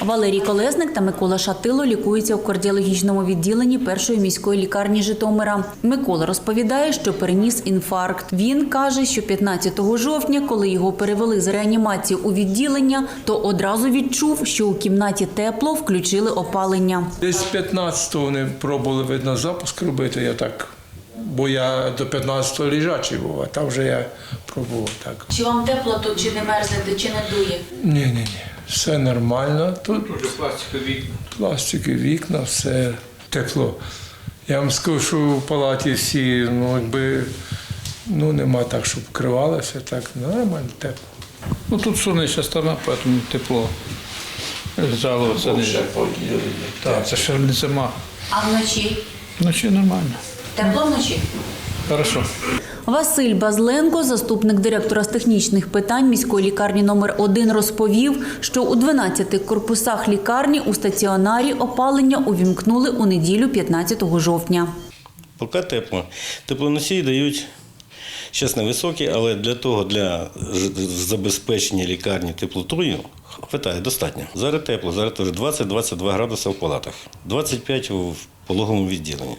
Валерій Колесник та Микола Шатило лікуються у кардіологічному відділенні першої міської лікарні Житомира. Микола розповідає, що переніс інфаркт. Він каже, що 15 жовтня, коли його перевели з реанімації у відділення, то одразу відчув, що у кімнаті тепло включили опалення. Десь 15-го вони пробували, видно, запуск робити, я так. Бо я до 15-го лежачий був, а там вже я пробував так. Чи вам тепло тут, чи не мерзнете, чи не дує? Ні, ні, ні. Все нормально. Тут Дуже пластикові вікна. пластики, вікна, все тепло. Я вам скажу, що в палаті всі, ну, якби, ну, нема так, щоб вкривалося, так, нормально, тепло. Ну тут сонячна сторона, тому тепло. Жалуватися не Так, це ще не зима. А вночі? Вночі нормально. Тепло вночі? Хорошо. Василь Базленко, заступник директора з технічних питань міської лікарні номер 1 розповів, що у 12 корпусах лікарні у стаціонарі опалення увімкнули у неділю 15 жовтня. Поки тепло. Теплоносії дають зараз невисокі, але для того, для забезпечення лікарні теплотою хватає достатньо. Зараз тепло, зараз теж 20-22 градуси в палатах, 25 в пологовому відділенні.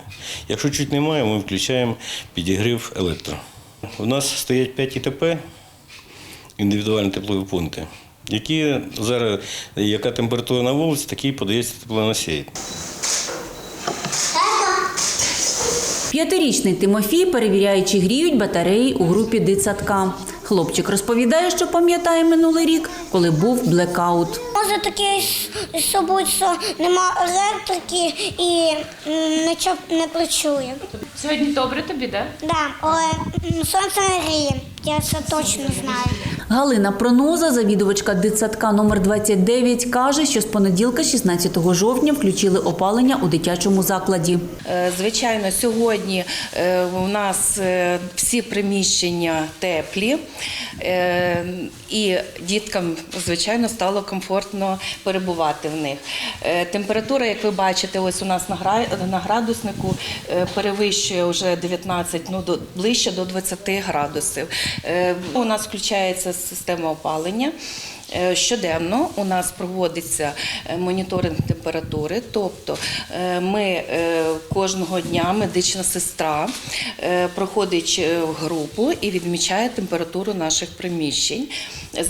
Якщо чуть немає, ми включаємо підігрів електро. У нас стоять 5 ІТП, індивідуальні теплові пункти, які зараз, яка температура на вулиці, такий подається теплоносій. П'ятирічний Тимофій перевіряє, чи гріють батареї у групі дитсадка. Хлопчик розповідає, що пам'ятає минулий рік, коли був блекаут. Може таке з- з собою, що нема електрики і нічого не працює. Сьогодні добре тобі, да? Да, але м, сонце не гріє, я це точно знаю. Галина Проноза, завідувачка дитсадка номер 29, каже, що з понеділка, 16 жовтня, включили опалення у дитячому закладі. Е, Звичайно, сьогодні е, у нас е, всі приміщення теплі, і діткам, звичайно, стало комфортно перебувати в них. Температура, як ви бачите, ось у нас на градуснику перевищує вже 19, ну ближче до 20 градусів. У нас включається система опалення. Е, Щоденно у нас проводиться е, моніторинг температури, тобто е, ми е, кожного дня медична сестра е, проходить групу і відмічає температуру наших приміщень.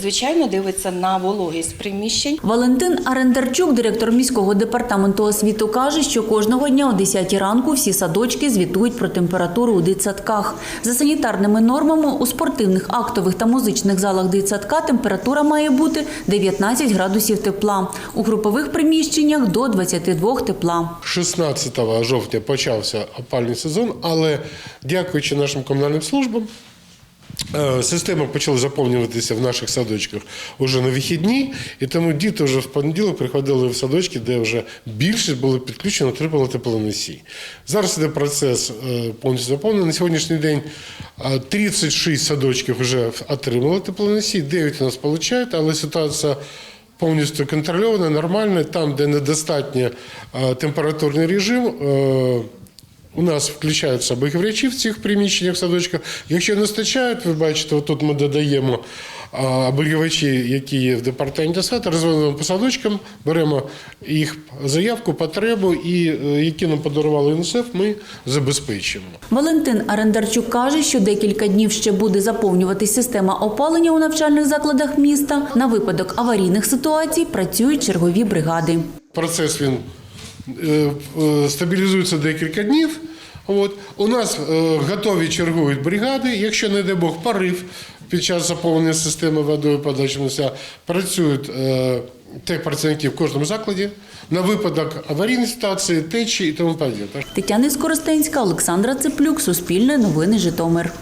Звичайно, дивиться на вологість приміщень. Валентин Арендарчук, директор міського департаменту освіту, каже, що кожного дня о 10 ранку всі садочки звітують про температуру у дитсадках. За санітарними нормами у спортивних, актових та музичних залах дитсадка температура має бути 19 градусів тепла. У групових приміщеннях до 22 тепла. 16 жовтня почався опальний сезон, але дякуючи нашим комунальним службам, е, система почала заповнюватися в наших садочках уже на вихідні, і тому діти вже в понеділок приходили в садочки, де вже більше було підключено отримали теплоносій. Зараз іде процес е, повністю заповнений. На сьогоднішній день е, 36 садочків вже отримали теплоносій, 9 у нас получають, але ситуація повністю контрольована, нормальна. Там, де недостатньо е, температурний режим, е, у нас включаються обігрівачі в цих приміщеннях садочках. Якщо не вистачає, ви бачите, отут ми додаємо обігрівачі, які є в департаменті освіти, розвиваємо по садочкам, беремо їх заявку, потребу, і е, які нам подарували ЮНІСЕФ, ми забезпечуємо. Валентин Арендарчук каже, що декілька днів ще буде заповнюватись система опалення у навчальних закладах міста. На випадок аварійних ситуацій працюють чергові бригади. Процес він е, е, стабілізується декілька днів. От. У нас е, готові чергують бригади. Якщо, не дай Бог, порив під час заповнення системи водою подачі місця, працюють е, ті в кожному закладі на випадок аварійної ситуації, течі і тому подібне. Тетяна Скоростенська, Олександра Цеплюк, Суспільне новини Житомир.